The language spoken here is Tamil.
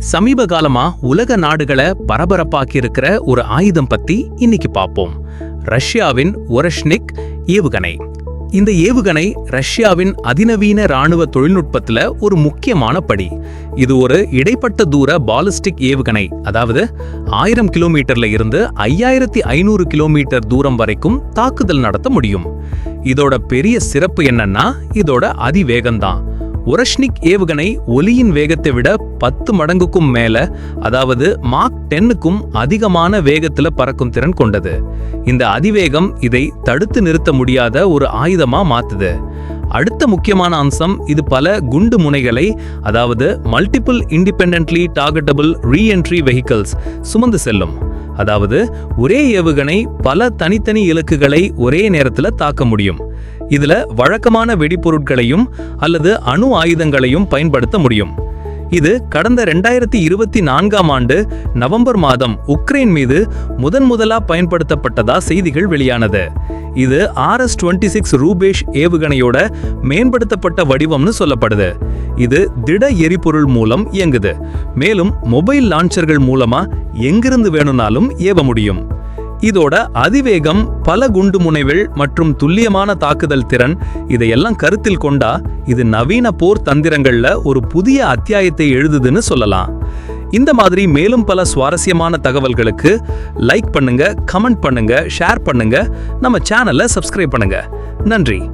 சமீப காலமா உலக நாடுகளை பரபரப்பாக்கி இருக்கிற ஒரு ஆயுதம் பத்தி இன்னைக்கு பார்ப்போம். ரஷ்யாவின் ஒரஷ்னிக் ஏவுகணை. இந்த ஏவுகணை ரஷ்யாவின் அதிநவீன ராணுவ தொழில்நுட்பத்துல ஒரு முக்கியமான படி. இது ஒரு இடைப்பட்ட தூர பாலிஸ்டிக் ஏவுகணை. அதாவது ஆயிரம் கிலோமீட்டர்ல இருந்து ஐயாயிரத்தி ஐநூறு கிலோமீட்டர் தூரம் வரைக்கும் தாக்குதல் நடத்த முடியும். இதோட பெரிய சிறப்பு என்னன்னா இதோட அதிவேகம்தான். ஒரஷ்னிக் ஏவுகணை ஒலியின் வேகத்தை விட பத்து மடங்குக்கும் மேல அதாவது மாக் டென்னுக்கும் அதிகமான வேகத்துல பறக்கும் திறன் கொண்டது. இந்த அதிவேகம் இதை தடுத்து நிறுத்த முடியாத ஒரு ஆயுதமா மாத்துது. அடுத்த முக்கியமான அம்சம் இது பல குண்டு முனைகளை அதாவது multiple independently targetable reentry vehicles சுமந்து செல்லும். அதாவது ஒரே ஏவுகணை பல தனித்தனி இலக்குகளை ஒரே நேரத்தில் தாக்க முடியும். இதில் வழக்கமான வெடிபொருட்களையும் அல்லது அணு ஆயுதங்களையும் பயன்படுத்த முடியும். இது கடந்த ரெண்டாயிரத்தி இருபத்தி நான்காம் ஆண்டு நவம்பர் மாதம் உக்ரைன் மீது முதன் முதலா பயன்படுத்தப்பட்டதா செய்திகள் வெளியானது. இது ஆர்எஸ் டுவெண்ட்டி சிக்ஸ் ரூபேஷ் ஏவுகணையோட மேம்படுத்தப்பட்ட வடிவம்னு சொல்லப்படுது. இது திட எரிபொருள் மூலம் இயங்குது. மேலும் மொபைல் லான்ச்சர்கள் மூலமா எங்கிருந்து வேணும்னாலும் ஏவ முடியும். இதோட அதிவேகம் பல குண்டு முனைகள் மற்றும் துல்லியமான தாக்குதல் திறன் இதையெல்லாம் கருத்தில் கொண்டா இது நவீன போர் தந்திரங்கள்ல ஒரு புதிய அத்தியாயத்தை எழுதுதுன்னு சொல்லலாம். இந்த மாதிரி மேலும் பல சுவாரஸ்யமான தகவல்களுக்கு லைக் பண்ணுங்க கமெண்ட் பண்ணுங்க ஷேர் பண்ணுங்க. நம்ம சேனலை சப்ஸ்கிரைப் பண்ணுங்க. நன்றி.